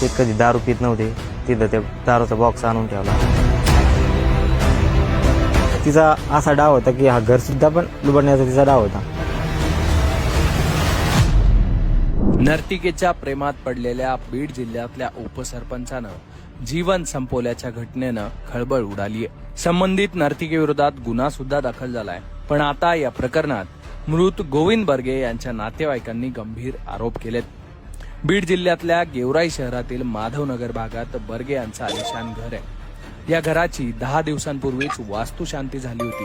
ते कधी दारू पित नव्हते तिथं ते दारूचा बॉक्स आणून ठेवला. तिचा असा डाव होता की हा घर सुद्धा पण लुबडण्याचा तिचा डाव होता. नर्तिकेच्या प्रेमात पडलेल्या बीड जिल्ह्यातल्या उपसरपंचानं जीवन संपवल्याच्या घटनेनं खळबळ उडाली संबंधित नर्तिकेविरोधात गुन्हा सुद्धा दाखल झालाय. पण आता या प्रकरणात मृत गोविंद बर्गे यांच्या नातेवाईकांनी गंभीर आरोप केलेत. बीड जिल्ह्यातल्या गेवराई शहरातील माधवनगर भागात बर्गे यांचं आलिशान घर आहे. या घराची दहा दिवसांपूर्वीच वास्तुशांती झाली होती.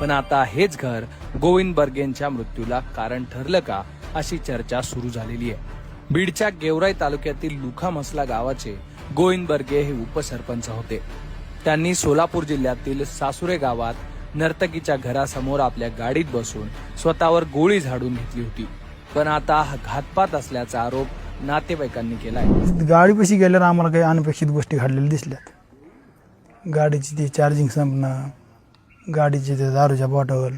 पण आता हेच घर गोविंद बर्गेंच्या मृत्यूला कारण ठरलं का अशी चर्चा सुरू झालेली आहे. बीडच्या गेवराई तालुक्यातील लुखा मसला गावाचे गोविंद बर्गे हे उपसरपंच होते. त्यांनी सोलापूर जिल्ह्यातील सासुरे गावात नर्तकीच्या घरासमोर आपल्या गाडीत बसून स्वतःवर गोळी झाडून घेतली होती. पण आता घातपात असल्याचा आरोप नातेवाईकांनी केलाय. गाडीपाशी गेल्यावर आम्हाला काही अनपेक्षित गोष्टी घडलेल्या दिसल्यात. गाडीची ती चार्जिंग संपणं गाडीचे ते दारूच्या बॉटल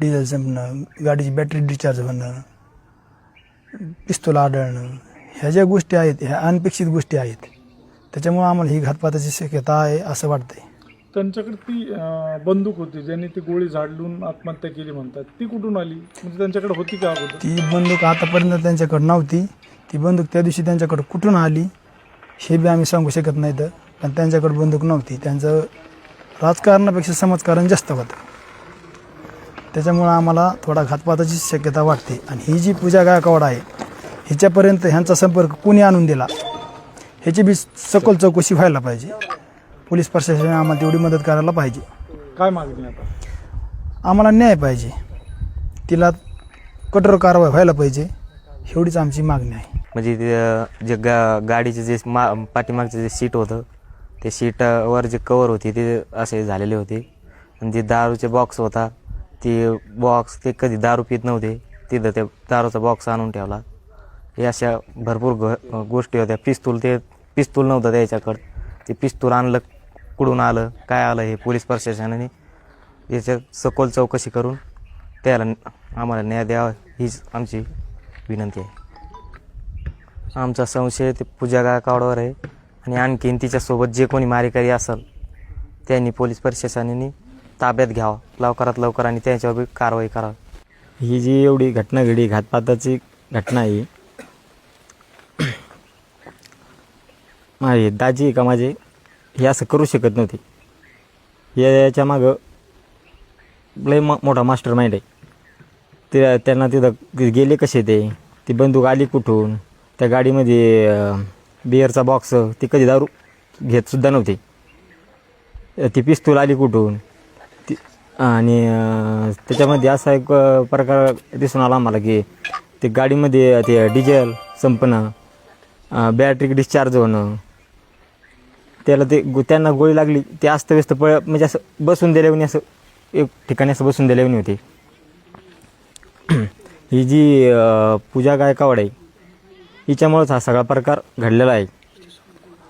डिझेल संपणं गाडीची बॅटरी डिस्चार्ज होणं पिस्तूल आढळणं ह्या ज्या गोष्टी आहेत ह्या अनपेक्षित गोष्टी आहेत त्याच्यामुळं आम्हाला ही घातपाताची शक्यता आहे असं वाटतंय. त्यांच्याकडे ती अं, बंदूक होती ज्यांनी ती गोळी झाडलून आत्महत्या केली म्हणतात. ती कुठून आली? म्हणजे त्यांच्याकडे होती का अगोदर? ती बंदूक आतापर्यंत त्यांच्याकडं नव्हती. ती बंदूक त्या दिवशी त्यांच्याकडं कुठून आली हे बी आम्ही सांगू शकत नाही तर. पण त्यांच्याकडे बंदूक नव्हती. त्यांचं राजकारणापेक्षा समाजकारण जास्त होतं. त्याच्यामुळं आम्हाला थोडा घातपाताची शक्यता वाटते. आणि ही जी पूजा गायकवाड आहे हिच्यापर्यंत ह्यांचा संपर्क कोणी आणून दिला? ह्याची बी सखोल चौकशी व्हायला पाहिजे. पोलीस प्रशासनाने आम्हाला तेवढी मदत करायला पाहिजे. काय मागणी आता? आम्हाला न्याय पाहिजे. तिला कठोर कारवाई व्हायला पाहिजे. एवढीच आमची मागणी आहे. म्हणजे ते जे गा गाडीचे जे मा पाठीमागचं जे सीट होतं ते सीटावर जे कवर होती ते असे झालेले होते. आणि जे दारूचे बॉक्स होता ते बॉक्स ते कधी दारू पित नव्हते. तिथं ते दारूचा बॉक्स आणून ठेवला. हे अशा भरपूर गो गोष्टी होत्या. पिस्तूल ते पिस्तूल नव्हतं त्याच्याकडं. ते पिस्तूल आणलं कुठून आलं काय आलं हे पोलीस प्रशासनाने? याच्यात सखोल चौकशी करून त्याला आम्हाला न्याय द्यावा हीच आमची विनंती आहे. आमचा संशय ते पूजा गायकवाडवर आहे. आणि आणखीन तिच्यासोबत जे कोणी मारेकरी असेल त्यांनी पोलीस प्रशासनाने ताब्यात घ्यावं. लवकरात लवकर आणि त्यांच्यावर कारवाई करावी. ही जी एवढी घटना घडी घातपाताची घटना आहे माझे दाजी का माझे? हे असं करू शकत नव्हते. याच्या मागं लय म मोठा मास्टर माइंड आहे. ते त्यांना तिथं गेले कसे ते? ती बंदूक आली कुठून? त्या गाडीमध्ये बिअरचा बॉक्स ती कधी दारू घेतसुद्धा नव्हती. ती पिस्तूल आली कुठून? ती आणि त्याच्यामध्ये असा एक प्रकार दिसून आला आम्हाला की ते गाडीमध्ये ते डिझेल संपणं बॅटरी डिस्चार्ज होणं त्याला ते गो- त्यांना गोळी लागली ते अस्तव्यस्त पळ म्हणजे असं बसून दिल्यावर असं एक ठिकाणी असं बसून दिल्यावर होते. ही जी पूजा गायकवाड आहे हिच्यामुळंच हा सगळा प्रकार घडलेला आहे.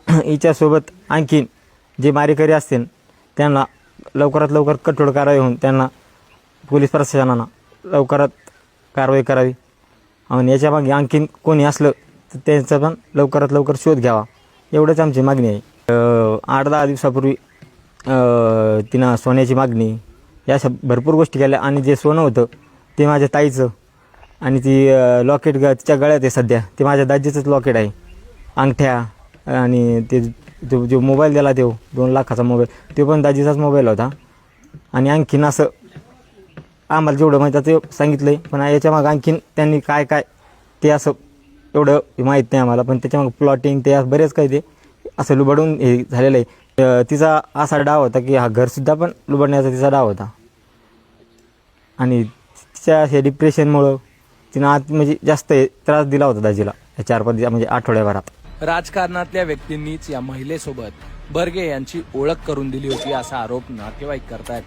हिच्यासोबत आणखीन जे मारेकरी असतील त्यांना लवकरात लवकर कठोर कारवाई होऊन त्यांना पोलीस प्रशासनानं लवकरात कारवाई करावी. आणि याच्यामागे आणखीन कोणी असलं तर त्यांचा पण लवकरात लवकर शोध घ्यावा. एवढंच आमची मागणी आहे. आठ दहा दिवसापूर्वी तिनं सोन्याची मागणी या अशा भरपूर गोष्टी केल्या. आणि जे सोनं होतं ते माझ्या ताईचं. आणि ती लॉकेट ग तिच्या गळ्यात आहे सध्या. ते माझ्या दाजीचंच लॉकेट आहे. अंगठ्या आणि ते जो जो मोबाईल दिला तो दोन लाखाचा मोबाईल तो पण दाजीचाच मोबाईल होता. आणि आणखीन असं आम्हाला जेवढं माहिती ते सांगितलं आहे पण याच्यामागं आणखीन त्यांनी काय काय ते असं एवढं माहीत नाही आम्हाला. पण त्याच्यामागं प्लॉटिंग ते असं बरेच काही ते असं लुबडून हे झालेलं आहे. तिचा असा डाव होता की हा घरसुद्धा पण लुबडण्याचा तिचा डाव होता. आणि तिच्या हे डिप्रेशनमुळं तिनं आत म्हणजे जास्त त्रास दिला होता दाजीला या चार पाच दिवस- म्हणजे आठवड्याभरात. राजकारणातल्या व्यक्तींनीच या महिलेसोबत बर्गे यांची ओळख करून दिली होती असा आरोप नातेवाईक करतायत.